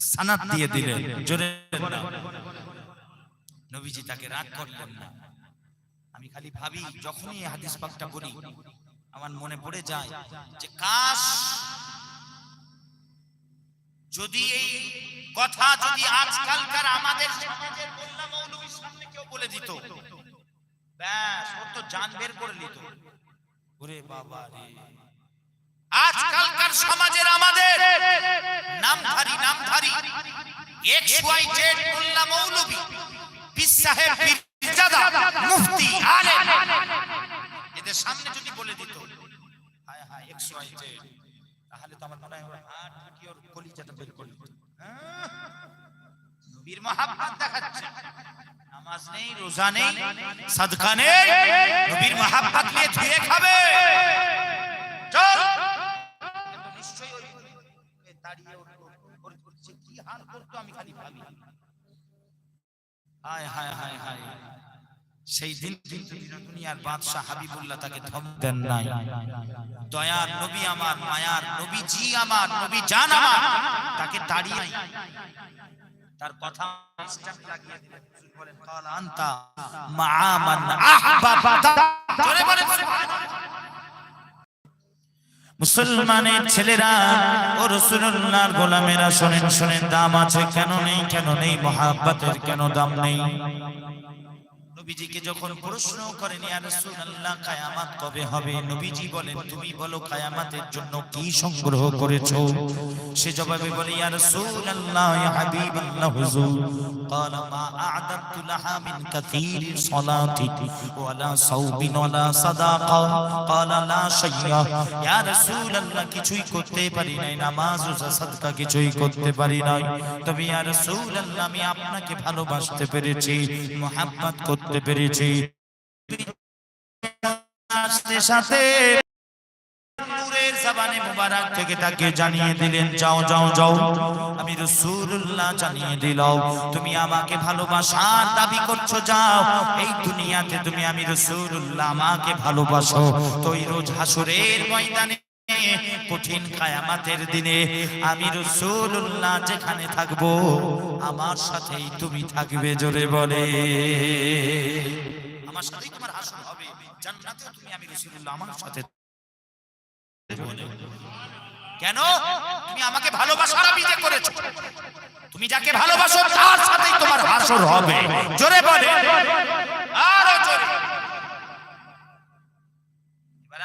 সানাত দিয়ে দিলেন। জোরে নবীজি তাকে রাগ করলেন না। আমি খালি ভাবি যখনই হাদিস পাকটা পড়ি আমার মনে পড়ে যায় যে কাশ যদি এই কথা যদি আজকালকার আমাদের সমাজের মোল্লা মৌলভীর সামনে কেউ বলে দিত ব্যাস ও তো জান বের করে নিত। ওরে বাবা রে। আজকালকার সমাজের আমাদের নামধারী নামধারী এক্স ওয়াই জেড মোল্লা মৌলভী, পীর সাহেব পীরজাদা মুফতি আলেম। এদের সামনে যদি বলে দিত, হায় হায় এক্স ওয়াই জেড তাহলে তো আমার মনে হয় ওরা হাত ঢুকি ওর কলিজাটা বের করে দিত। হ্যাঁ? নবীর মহাব্বত দেখাচ্ছে। নামাজ নেই, রোজা নেই, সাদকা নেই, নবীর মহাব্বত নিয়ে ধুয়ে খাবে। সেই দিন দুনিয়ার বাদশাহ হাবিবুল্লাহ তাকে ধম দেন নাই। দয়ার নবী আমার, মায়ার নবী জি আমার, নবী জান আমার, তাকে দাঁড়িয়ে তার কথা বলেন মা মান। মুসলমানের ছেলেরা, ও রসুল্লাহর গোলামেরা, শোনেন শোনেন, দাম আছে কেন নেই কেন নেই, মহাব্বতের কেন দাম নেই? নবীজিকে যখন প্রশ্ন করেন ইয়া রাসূলুল্লাহ কিয়ামত কবে হবে নবীজি বলেন তুমি বলো কিয়ামতের জন্য কি সংগ্রহ করেছো সে জবাবে বলে ইয়া রাসূলুল্লাহ ইয়া হাবিবাল্লাহ হুজুর قال ما أعددت لها من كثير صلاة ولا صوم ولا صدقة قال لا شيء يا رسول الله কিছুই করতে পারি নাই নামাজ রোজা সাদকা কিছুই করতে পারি নাই তবে ইয়া রাসূলুল্লাহ আমি আপনাকে ভালোবাসতে পেরেছি মোহাব্বত করতে পেরেছি জানিয়ে দিলেন, যাও যাও যাও। আমি জানিয়ে তুমি আমাকে দাবি করছ এই দুনিয়াতে তুমি আমি আমাকে ভালোবাসো। তো রোজ হাসরের ময়দানে কঠিন কায়ামাতের দিনে আমি রাসূলুল্লাহ যেখানে থাকব, আমার সাথেই তুমি থাকবে জোরে বলে। আমার সাথেই তোমার হাসর হবে তুমি আমি রাসূলুল্লাহ আমার সাথে কেন? তুমি আমাকে ভালোবাসার করেছ। তুমি যাকে ভালোবাসো, তার সাথেই তোমার হাসর হবে। জোরে বলে। আরও জোরে। এবারে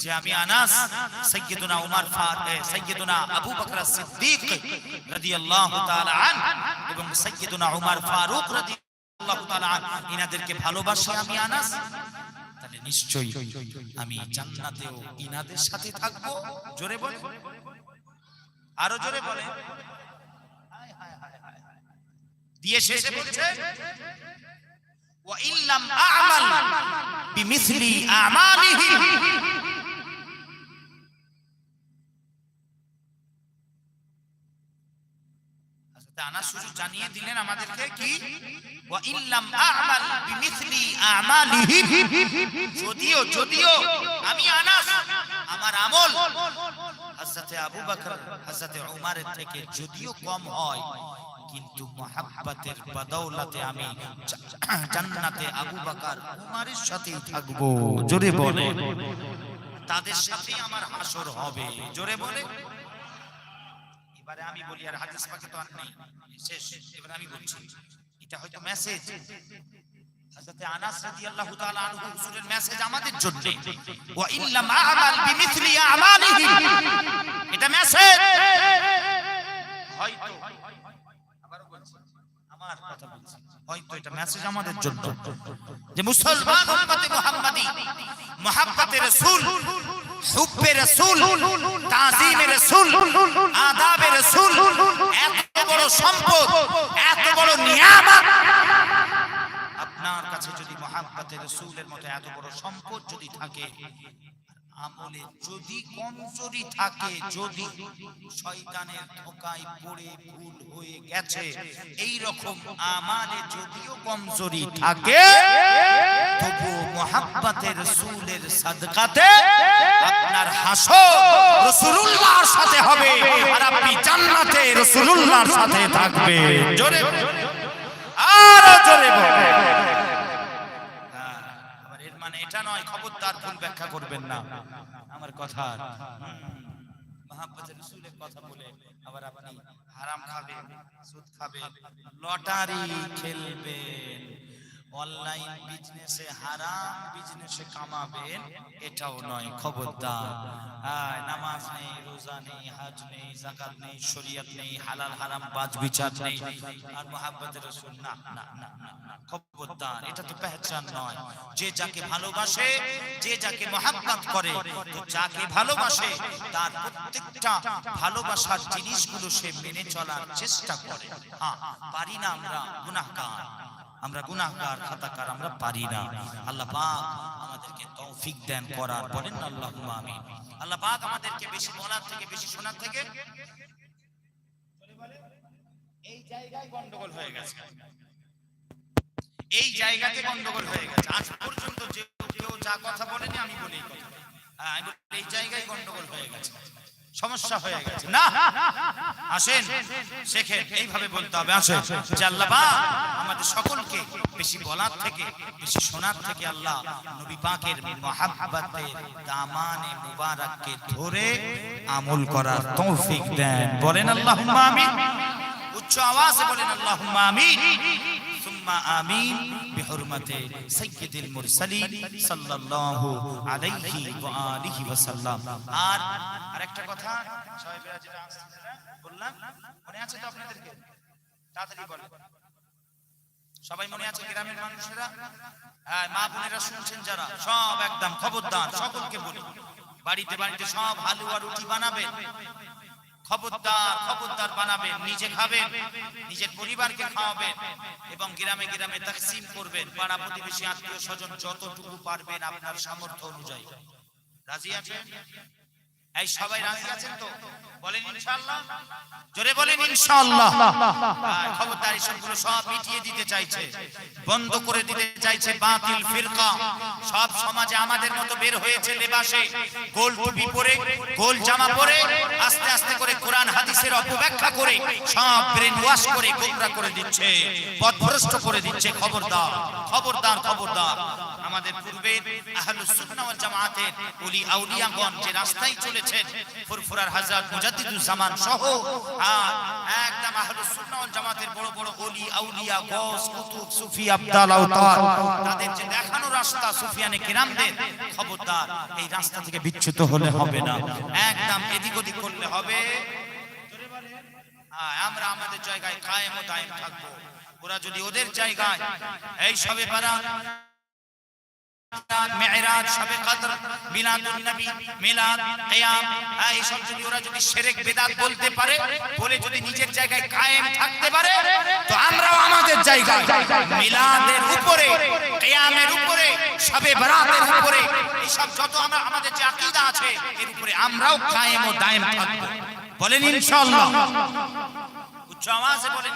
যে আমি আনাস সৈয়দুনা উমর সৈয়দুনা আবু বকর সিদ্দিক রাদিয়াল্লাহু তাআলা আন, এবং সৈয়দুনা উমর ফারুক রাদিয়াল্লাহু তাআলা আন, ইনাদেরকে ভালোবাসি আমি আনাস। তাহলে নিশ্চয়ই আমি জান্নাতেও ইনাদের সাথে থাকব। জোরে বলে আরও জোরে বলে দিয়ে শেষে বলছে, ওয়া ইল্লাম আ'মাল বিমিসলি আমালিহি। শুরু জানিয়ে দিলেন আমাদেরকে কি? ওয়া ইল্লাম আ'মাল বিমিসলি আমালিহি। যদিও যদিও আমি আনাস আমার আমল হযরতে আবু বকর হযরতে উমরের থেকে যদিও কম হয় কিন্তু মহাব্বতের বদৌলতে আমি জান্নাতে আবু বকর উমরের সাথেই থাকব। জোরে বলে তাদের সাথেই আমার হাসর হবে। জোরে বলে এবারে আমি বলি, আর হাদিস পাকে তো আর নেই। শেষ, এবারে আমি বলছি, এটা হয়তো মেসেজ হযরতে আনাস রাদিয়াল্লাহু তাআলা আনহু হুজুরের মেসেজ আমাদের জন্য। ওয়া ইল্লাম আ'মাল বিমিথলি আমালিহি। এটা মেসেজ হয়তো। বলছি, আমার কথা বলছি। হয়তো এটা মেসেজ আমাদের জন্য। যে মুসলমান উম্মতে মুহাম্মাদি মুহাব্বতে রাসূল হুব্বে রসুল, তাজিমে রসুল, আদাবে রসুল, এত বড় সম্পদ, এত বড় নিয়ামত। আপনার কাছে যদি মহাব্বতের রসুলের মতো এত বড় সম্পদ যদি থাকে আমলে যদি কমজোরি থাকে, যদি শয়তানের ধোকায় পড়ে ভুল হয়ে গেছে এই রকম আমালে যদিও কমজোরি থাকে তবু মোহাব্বতের রসুলের সাদকাতে আপনার হাসর রসুলুল্লাহর সাথে হবে, আর আপনি জান্নাতে রসুলুল্লাহর সাথে থাকবে জোরে আর জোরে বলে হ্যাঁ, আবার এর মানে এটা নয়, খবরদার ভুল ব্যাখ্যা করবেন না। আমার কথা আপনি হারাম খাবেন সুদ খাবেন লটারি খেলবেন। অনলাইন বিজনেসে হারাম বিজনেসে কামাবেন, এটাও নয়, খবরদার। নামাজ নেই, রোজা নেই, হাজ নেই জাকাত নেই, শরিয়ত নেই, হালাল, হারাম বাজ বিচার নেই। আর মোহাব্বতের রসুল না না না, খবরদার, এটা তো পেহচান নয়। যে যাকে ভালোবাসে, যে যাকে মহাব্বত করে, তো যাকে ভালোবাসে, তার প্রত্যেকটা ভালোবাসার জিনিসগুলো সে মেনে চলার চেষ্টা করে। হ্যাঁ পারি না আমরা, গুনাহগার। আমরা গুনাহগার খাতাকার আমরা পারি না। আল্লাহ পাক আমাদেরকে তৌফিক দেন করার। বলেন না আল্লাহুম্মা আমিন। আল্লাহ পাক আমাদেরকে বেশি বলার থেকে বেশি শোনার থেকে এই জায়গায় গন্ডগোল হয়ে গেছে। এই জায়গাতে গন্ডগোল হয়ে গেছে। আজ পর্যন্ত যে কেউ যা কথা বলেনি আমি বলি এই হ্যাঁ, আমি বলি, এই জায়গায় গন্ডগোল হয়ে গেছে। সমস্যা হয়ে গেছে। না। আসেন শেখেন এইভাবে বলতে হবে। আসেন যে আল্লাহ আমাদের সকলকে বেশি বলার থেকে বেশি শোনার থেকে আল্লাহ নবী পাকের মহাব্বতের দামানে মুবারককে ধরে আমল করার তৌফিক দেন। বলেন আল্লাহুম্মা আমিন। উচ্চ আওয়াজে বলেন আল্লাহুম্মা আমিন। সুম্মা আমিন বিহুরমাতে সাইয়্যিদুল মুরসালিন আর আরেকটা কথা সবাই মনে আছে হ্যাঁ মা বোনেরা শুনছেন যারা, সব একদম খবরদার, সকলকে বলি। বাড়িতে বাড়িতে সব হালুয়া রুটি বানাবেন খবরদার খবরদার বানাবেন নিজে খাবেন নিজের পরিবারকে খাওয়াবেন এবং গ্রামে গ্রামে তাকসিম করবেন পাড়া প্রতিবেশী, আত্মীয় স্বজন যতটুকু পারবেন আপনার সামর্থ্য অনুযায়ী। রাজি আছেন? এই সবাই রাজি আছেন তো? বলেন ইনশাআল্লাহ। জোরে বলেন ইনশাআল্লাহ। খবরদার সবগুলো সব মিটিয়ে দিতে চাইছে। বন্ধ করে দিতে চাইছে বাতিল ফিরকা। সব সমাজে আমাদের মতো বের হয়েছে লেবাসে। গোল টুপি পরে গোল জামা পরে আস্তে আস্তে করে কোরআন হাদিসের অপব্যাখ্যা করে সব ব্রেন ওয়াশ করে গোমরা করে দিচ্ছে পথভ্রষ্ট করে দিচ্ছে। খবরদার খবরদার খবরদার। আমাদের পূর্বে আহলুস সুন্নাহ ওয়াল জামাতের ওলি আউলিয়াগণ যে রাস্তায় চলেছেন, ফুরফুরার হযরত মুজাদ্দিদুজ জামান সহ, আর একদম আহলুস সুন্নাহ ওয়াল জামাতের বড় বড় ওলি আউলিয়া গওস কুতুব, সুফি, আবদাল, আওতার, তাদের যে দেখানো রাস্তা সুফিয়ানে কিরামদের, খবরদার, এই রাস্তা থেকে বিচ্যুত হলে হবে না। একদম এদিক ওদিক করলে হবে। আমরা আমাদের জায়গায় কায়েম ও দায়েম থাকব। ওরা যদি ওদের জায়গায়, এই সবে পারা তো আমরাও আমরা এর উপরে আমরাও কায়েম ও বলেন উচ্চ বলেন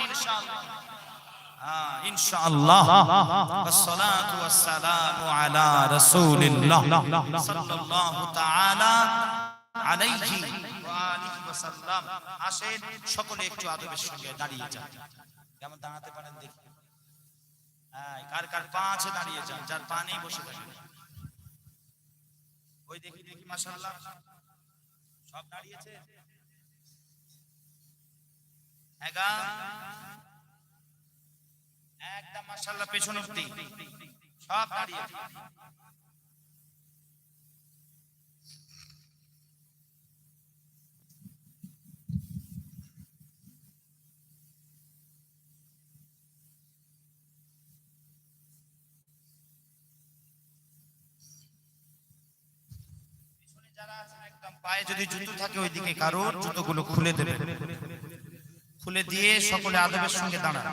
ইনশাআল্লাহ والصلاه والسلام على رسول الله صلى الله تعالى عليه وآله وسلم আসেন সকলে একটু আদবের সঙ্গে দাঁড়িয়ে যান কেমন দাঁড়াতে পারেন দেখি হ্যাঁ, কার কার পা আছে দাঁড়িয়ে যান যার পা নেই বসে থাকেন ওই দেখি দেখি মাশাআল্লাহ সব দাঁড়িয়েছে এগা একদম মাশাআল্লাহ, পেছন অব্দি সব দাঁড়িয়ে। যারা একদম পায়ে যদি জুতো থাকে, ওইদিকে কারোর জুতোগুলো খুলে দেবেন। খুলে দিয়ে সকলে আদবের সঙ্গে দাঁড়ান।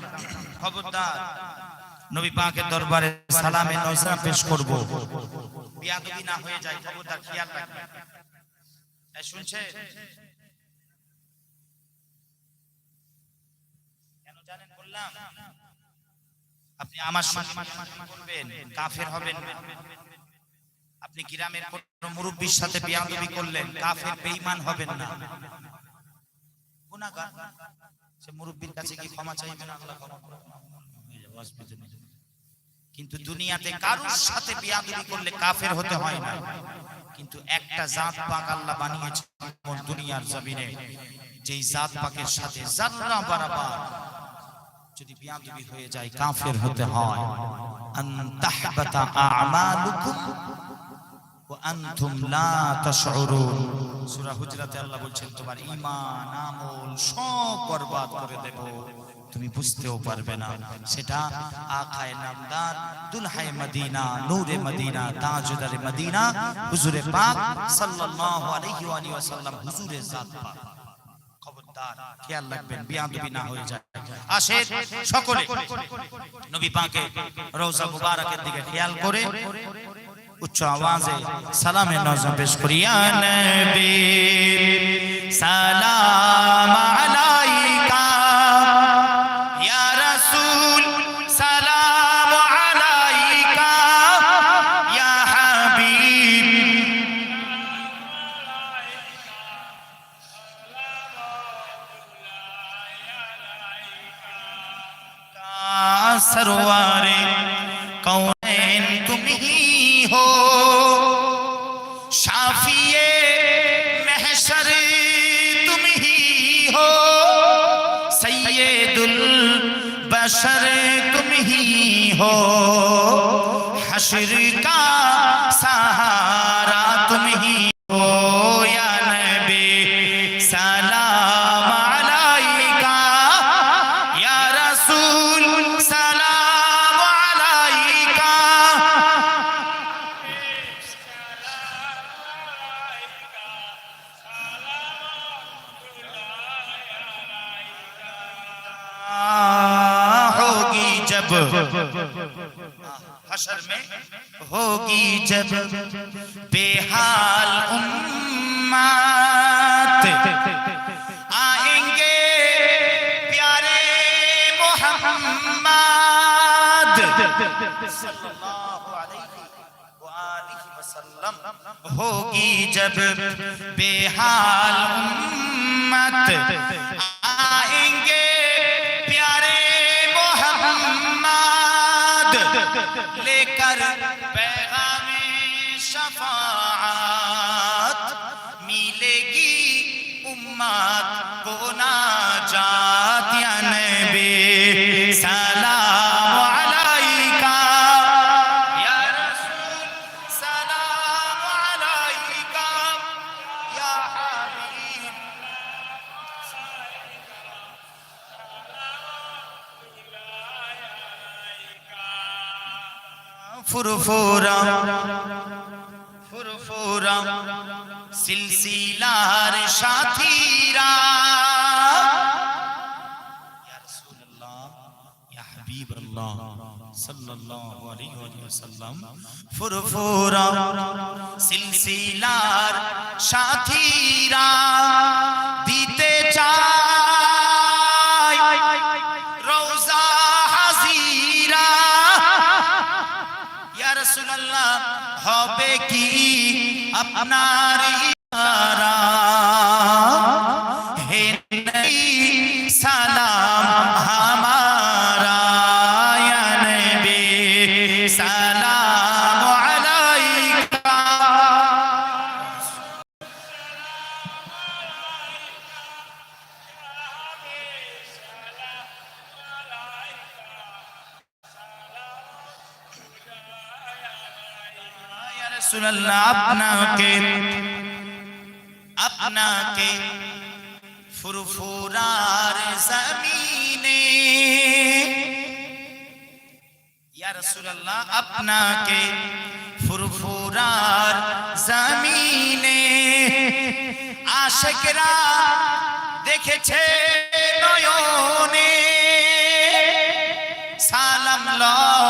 খবরদার। নবী পাকের দরবারে সালামে নজরা পেশ করব। বিয়াদবি না হয়ে যায় খবরদার খেয়াল রাখবেন। শুনছে? কেন জানেন বললাম? আপনি আমার সঙ্গে করবেন কাফের হবেন আপনি গ্রামের কোন মুরব্বীর সাথে বিয়াদবি করলেন কাফের বেঈমান হবেন না। গুনাহগার। সে মুরব্বীর কাছে কি ক্ষমা আল্লাহ। কিন্তু দুনিয়াতে কারোর সাথে করলে কাফের হতে হয় না। কিন্তু একটা জাত পাক আল্লাহ বানিয়েছে দুনিয়ার জমিনে, যেই জাত পাকের সাথে জাররা বারাবার যদি বিয়াদবি হয়ে যায়, কাফের হতে হয়। আ'মালুকুম আনতুম লা তাশউরুন। সূরা হুজরাতে আল্লাহ বলছেন, তোমার ঈমান, আমল সব বরবাদ করে তুমি বুঝতেও পারবে না। সেটা আখায়ে নামদার দুলহায়ে মদিনা, নূরে মদিনা, তাজদারে মদিনা, হুজুরে পাক সাল্লাল্লাহু আলাইহি ওয়া ওয়াসাল্লাম, হুজুরে জাত পাক। খবরদার, খেয়াল রাখবেন, বিয়াদবি না হয়ে যায়। আসে সকলে, নবী পাকে রওজা মুবারকের দিকে খেয়াল করে উচ্চ আওয়াজে সালামে নজর পেশ করিয়া নবী। সালাম শাফিয়ে মেহসর তুমি হি হো। সৈয়দুল বশর তুমি হি হো। হাসরি حشر میں ہوگی جب بے حال امت آئیں گے پیارے محمد صلی اللہ علیہ وآلہ وسلم ہوگی جب بے حال امت آئیں گے لے کر پیغام شفاعت ملے گی امت کو ناجات یا نبی سلام ওয়াসাল্লাম। ফুরফুরা সিলসিলার সাথীরা দিতে চায় রওজা হাজিরা। ইয়া রাসূলুল্লাহ হবে কি আপনার রাসূলুল্লাহ আপনাকে আপনাকে ফুরফুরার জমিনে, ইয়া রাসূলুল্লাহ, আপনাকে ফুরফুরার জমিনে আশিকরা দেখেছে নয়নে। সালাম লও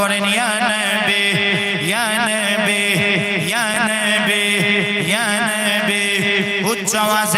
বলেন ইয়া নবী ইয়া নবী ইয়া নবী। ইয়া নবী উচ্চ আওয়াজে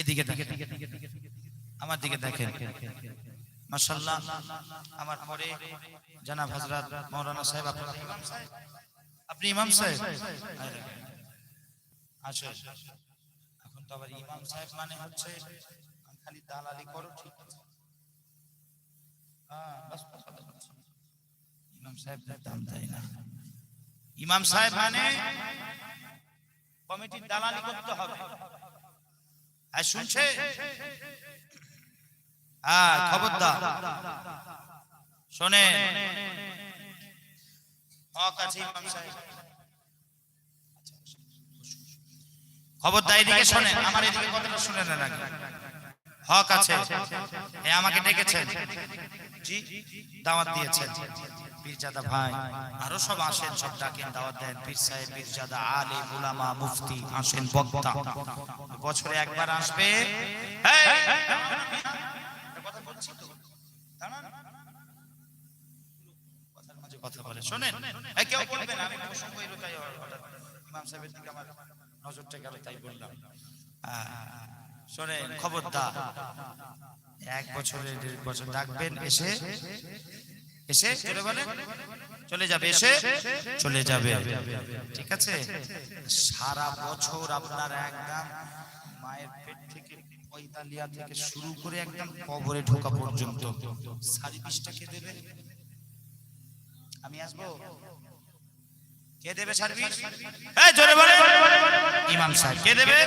এদিকে দেখেন। আমার দিকে দেখেন। মাশাআল্লাহ, আমার পরে জানাব হযরত মাওলানা সাহেব ইমাম সাহেব? আপনি ইমাম সাহেব? আচ্ছা এখন তো আবার ইমাম সাহেব মানে হচ্ছে খালি দালালি করো, ঠিক হ্যাঁ ইমাম সাহেব দাম দেয় না। ইমাম সাহেব মানে কমিটির দালালি করতে হবে। আর শুনছে হ্যাঁ খবরদার শোনে খবরদার এদিকে শোনেন আমার এদিকে কথাটা শুনে না হক আছে আমাকে ডেকেছেন জি দাওয়াত দিয়েছেন পীরজাদা ভাই, আরও সব আসেন, সব ডাকেন, দাওয়াত দেন। পীর সাহেব, পীরজাদা, আলে উলামা মুফতি, আসেন বক্তা। বছরে একবার আসবে। কথা বলছি শোনেন কেউ বলবেন আমি প্রসঙ্গ এলো খবরদার। এক বছরের দেড় বছর ডাকবেন, এসে এসে চলে বলে চলে যাবে এসে চলে যাবে। ঠিক আছে? সারা বছর আপনার একদম মায়ের পেট থেকে পয়তালিয়া থেকে শুরু করে একদম কবরে ঢোকা পর্যন্ত। সার্ভিসটা কে দেবে? আমি আসব? কে দেবে সার্ভিস? এই জোরে বলে। ইমাম সাহেব কে দেবে?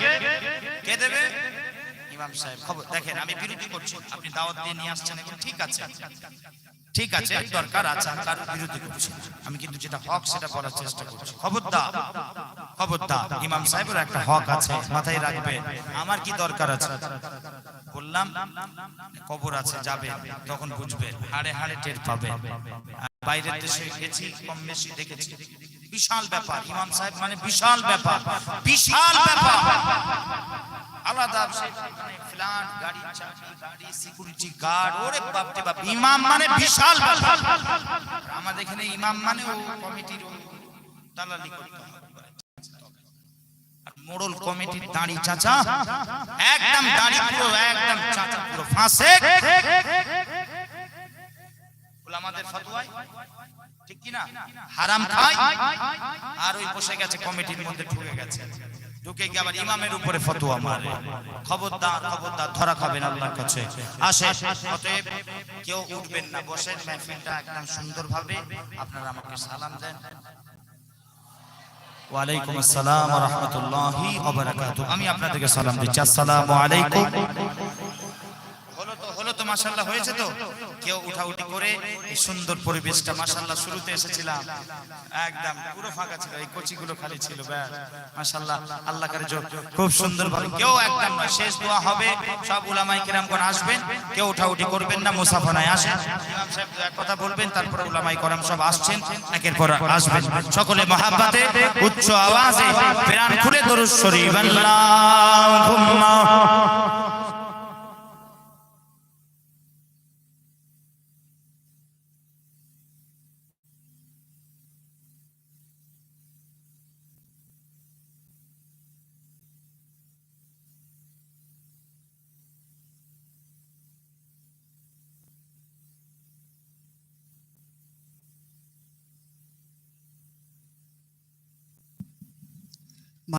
কে দেবে? ইমাম সাহেব খবর দেখেন আমি বিরোধী করছি। আপনি দাওয়াত দিয়ে নিয়ে আসছেন এবং ঠিক আছে। ঠিক আছে দরকার আছে আমি কারোর বিরোধী করছি আমি কিন্তু যেটা হক সেটা বলার চেষ্টা করছি। খবরদার খবরদার ইমাম সাহেবের একটা হক আছে মাথায় রাখবে। আমার কি দরকার আছে? বললাম কবর আছে যাবে তখন বুঝবে হাড়ে হাড়ে টের পাবে। বাইরের দেশে গেছি কম বেশি দেখেছি। বিশাল ব্যাপার ইমাম সাহেব মানে বিশাল ব্যাপার বিশাল ব্যাপার। মানে মোড়ল কমিটির দাঁড়ি চাচা, একদম আমাদের ঠিক কি না হারাম খায়। আর ওই বসে গেছে, কমিটির মধ্যে ঢুকে গেছে। ঢুকে গিয়ে আবার ইমামের উপরে মারে। খবরদার খবরদার, ধরা খাবেন আল্লাহর কাছে। আসে, অতএব কেউ উঠবেন না, বসেন, মেহফিলটা একদম সুন্দরভাবে আপনারা আমাকে সালাম দেন। ওয়ালাইকুম আসসালাম ওয়া আমি আপনাদেরকে সালাম দিচ্ছি। আসসালামু আলাইকুম। তো মাশাল্লাহ হয়েছে তো। কেউ উঠাউঠি করে এই সুন্দর পরিবেশটা মাশাল্লাহ শুরুতে এসেছিলাম। একদম পুরো ফাঁকা ছিল, এই কচিগুলো খালি ছিল, ব্যাস। মাশাল্লাহ আল্লাহ করে খুব সুন্দর ভাবে কেউ একদম শেষ দোয়া হবে, সব উলামাই কিরামগণ আসবেন, কেউ উঠাউঠি করবেন না, মুসাফানায় আসেন। কথা বলবেন, তারপরে উলামাই করম সব আসছেন, একের পর আসবেন। সকলে মহাব্বাতে, উচ্চ আওয়াজে প্রাণ খুলে দরুদ শরীফ, আল্লাহুম্মা।